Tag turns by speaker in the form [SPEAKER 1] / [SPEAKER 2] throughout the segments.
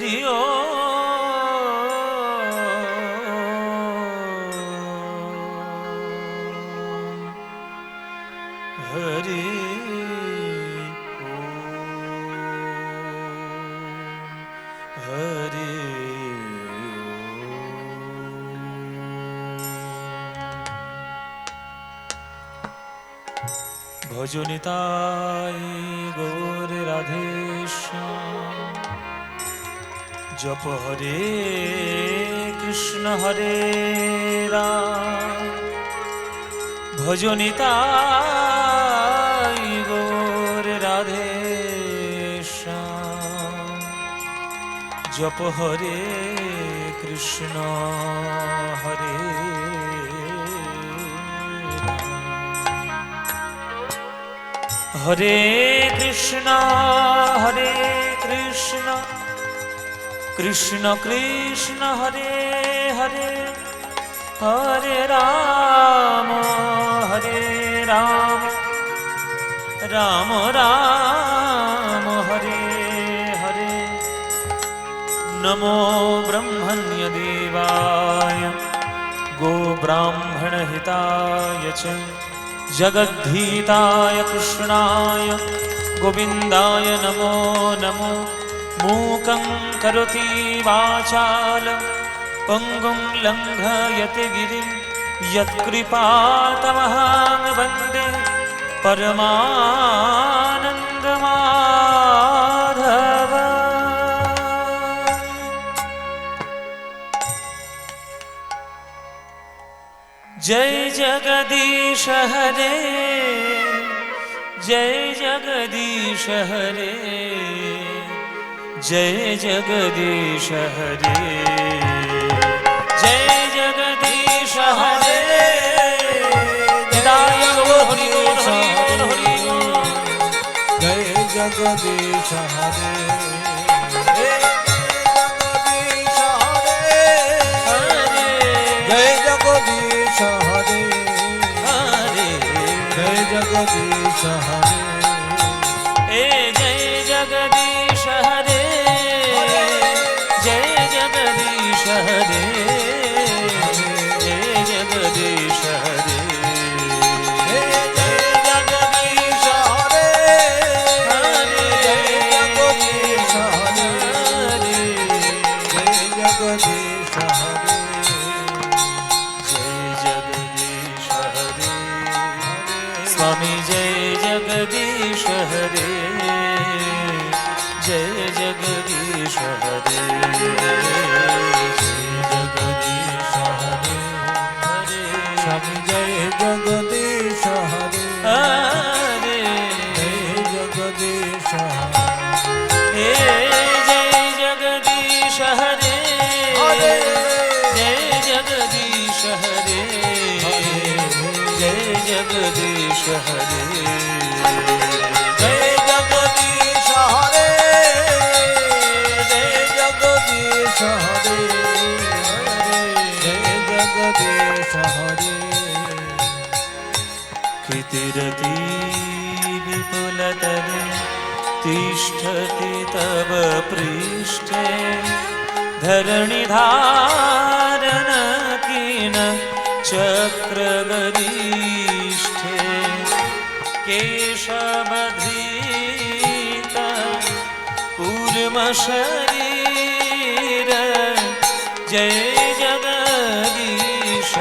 [SPEAKER 1] দিও হরি হরি ভজনিতায় গৌর রাধেশ্যাম জপ হরে কৃষ্ণ হরে রাম ভজনিতা গোর রাধে জপ হরে কৃষ্ণ হরে হরে কৃষ্ণ হরে কৃষ্ণ কৃষ্ণ কৃষ্ণ হরে হরে হরে রাম হরে রাম রাম রাম হরে হরে নমো ব্রহ্মণ্য দেবায় गोब्राह्मणहिताय च जगद्धीताय कृष्णाय गोविन्दाय नमो नमो मूकं करोति वाचालं पङ्गुं लङ्घयति गिरिं यत्कृपातमहां वन्दे परमानन्दमाधव जय जगदीश हरे जय जगदीश हरे जय जगदीश हरे जय जगदीश हरे
[SPEAKER 2] जय जगदीश हरे
[SPEAKER 3] जय जगदीश हरे हरे जय जगदीश हरे
[SPEAKER 1] स्वामी जय जगदीश हरे जय जगदीश हरे
[SPEAKER 3] जय जगदीश
[SPEAKER 4] हरे जय जगदीश हरे जय जगदीश हरे
[SPEAKER 3] जय जगदीश हरे
[SPEAKER 1] कृतिरति विपुलतरे तिष्ठति तव पृष्ठे धरणिधारण किन चक्रगरी केशवधीत कूर्मशरीर जय जगदीश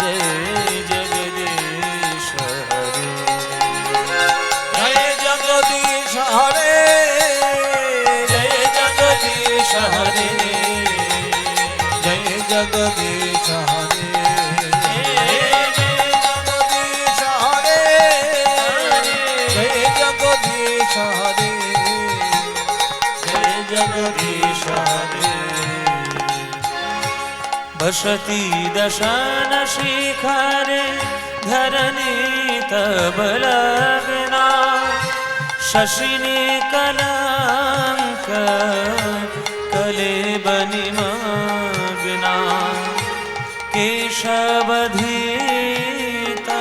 [SPEAKER 1] जय जगदीश
[SPEAKER 3] हरे जगदीश
[SPEAKER 1] भसति दशनशिखरे धरणी तब लगना शशिने कलङ्क कले बनिमग्ना केशवधीता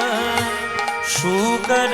[SPEAKER 1] शुकर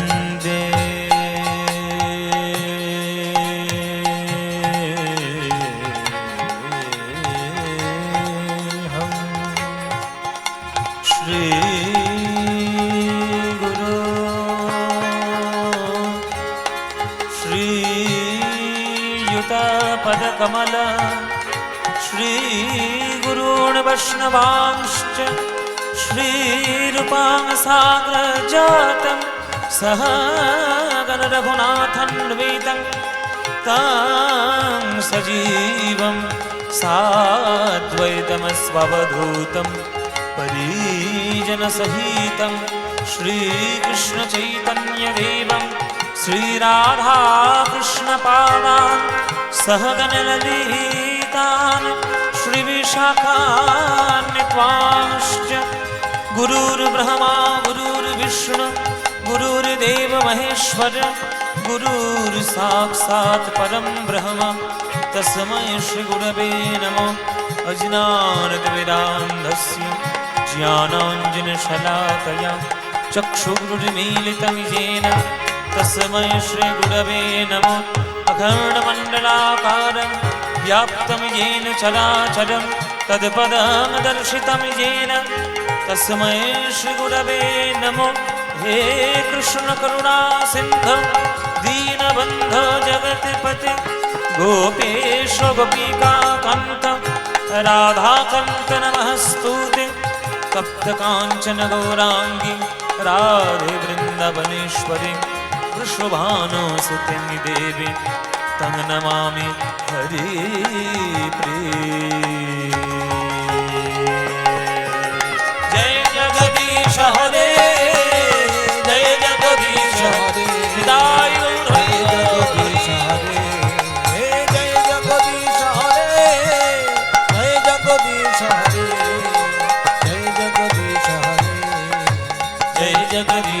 [SPEAKER 1] श्रीयुतापदकमल श्रीगुरून् वैष्णवांश्च श्रीरूपाङ्गसागरजातं सह गणरघुनाथन्वेतं तां सजीवं साद्वैतमस्ववधूतं परीजनसहितं श्रीकृष्णचैतन्यदेवम् श्रीराधाकृष्णपादान् सहगनललितान् श्रीविशाखान्वित्वांश्च गुरुर्ब्रह्मा गुरुर्विष्णु गुरुर्देव महेश्वर गुरुर्साक्षात् परं ब्रह्म तस्मै श्रीगुरवे नमो अज्ञानद्विरान्धस्य ज्ञानाञ्जनशलाकया चक्षुरुन्मीलितं येन तस्मै श्रीगुरवे नमो अखण्डमण्डलाकारं व्याप्तं येन चराचरं तद्पदमदर्शितं येन तस्मै श्रीगुरवे नमो हे कृष्णकरुणासिन्धौ दीनबन्ध जगत्पति गोपेश गोपिकान्त राधाकन्त नमस्तु ते तप्तकाञ्चन गौराङ्गी राधे वृन्दवनेश्वरी शोभानो सुतिं देवी तं नमामि हरि
[SPEAKER 4] जय जगदीश हरे जय जगदीश हरे
[SPEAKER 2] जय
[SPEAKER 3] जगदीश हरे
[SPEAKER 4] जय जगदीश हरे जय जगदीश हरे जय जगदीश हरे जय जगदीश